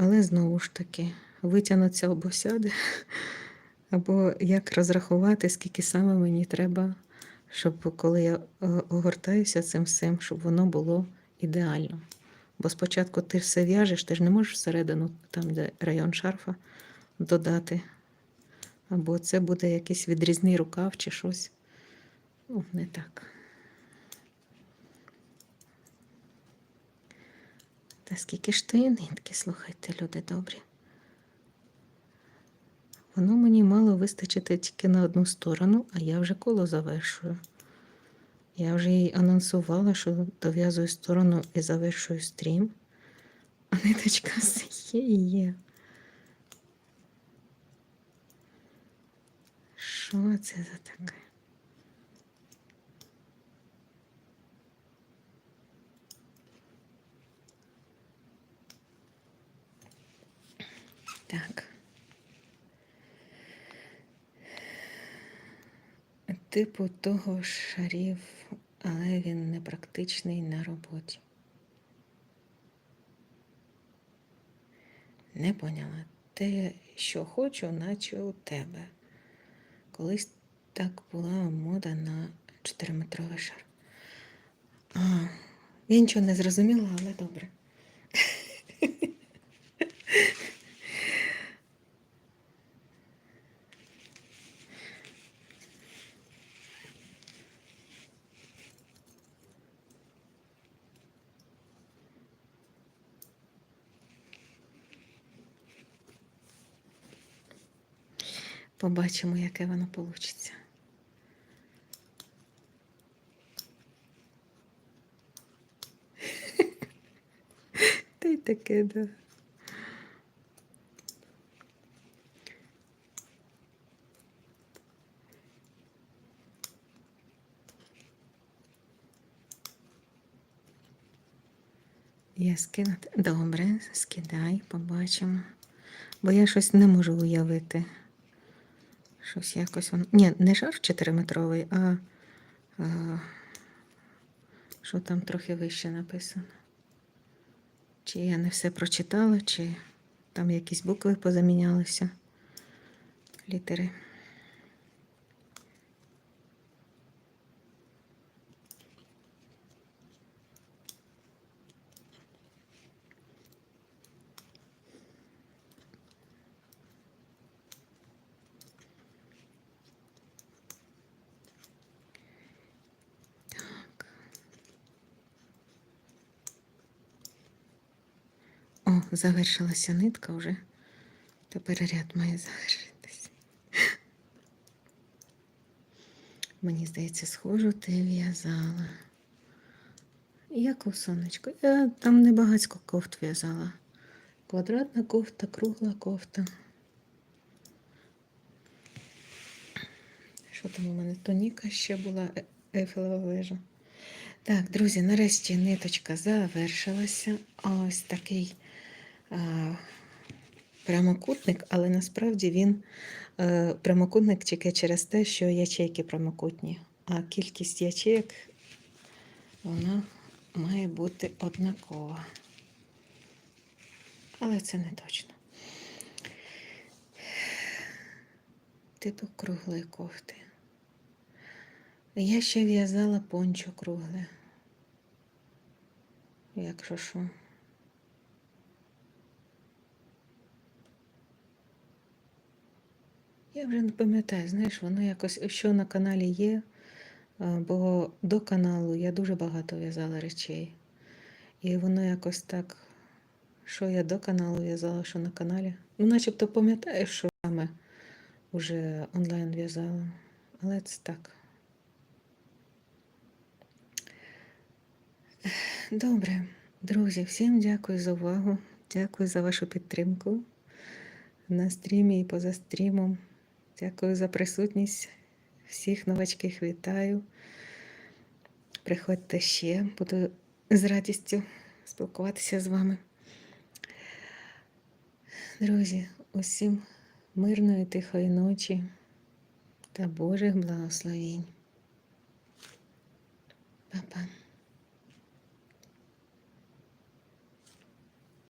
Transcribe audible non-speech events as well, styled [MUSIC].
Але знову ж таки, витягнуться або сяде, [LAUGHS] або як розрахувати, скільки саме мені треба, щоб коли я е, огортаюся цим всім, щоб воно було ідеально. Бо спочатку ти все в'яжеш, ти ж не можеш всередину, там, де район шарфа, додати. Або це буде якийсь відрізний рукав чи щось. Ну, не так. Та скільки ж тої нитки, слухайте, люди добрі. Воно мені мало вистачити тільки на одну сторону, а я вже коло завершую. Я вже їй анонсувала, що дов'язую сторону і завершую стрім. А ниточка все є і є. Що це за таке? Так. Типу того шарів, але він непрактичний на роботі. Не поняла. Те, що хочу, наче у тебе. Колись так була мода на 4-метровий шар. А, я нічого не зрозуміла, але добре. Побачимо, яке воно вийде. [LAUGHS] Та й таке, да. Я скинути. Добре, скидай, побачимо. Бо я щось не можу уявити. Щось якось воно. Ні, не шар 4-метровий, а, а що там трохи вище написано. Чи я не все прочитала, чи там якісь букви позамінялися. Літери. Завершилася нитка вже. Тепер ряд має завершитися. Мені здається, схожу ти в'язала. Яку сонечко? Я там небагацько кофт в'язала. Квадратна кофта, кругла кофта. Що там у мене? Тоніка ще була е- Ейфелева вежа. Так, друзі, нарешті ниточка завершилася. Ось такий прямокутник, але насправді він е, прямокутник тільки через те, що ячейки прямокутні, а кількість ячеек вона має бути однакова. Але це не точно. Типу круглої кофти. Я ще в'язала пончо кругле. Якщо що. Я вже не пам'ятаю, знаєш, воно якось, що на каналі є, бо до каналу я дуже багато в'язала речей. І воно якось так, що я до каналу в'язала, що на каналі. Ну, начебто пам'ятаю, що саме вже онлайн в'язала. Але це так. Добре, друзі, всім дякую за увагу. Дякую за вашу підтримку на стрімі і поза стрімом. Дякую за присутність. Всіх новачків вітаю. Приходьте ще, буду з радістю спілкуватися з вами. Друзі, усім мирної, тихої ночі та Божих благословінь. Па-па.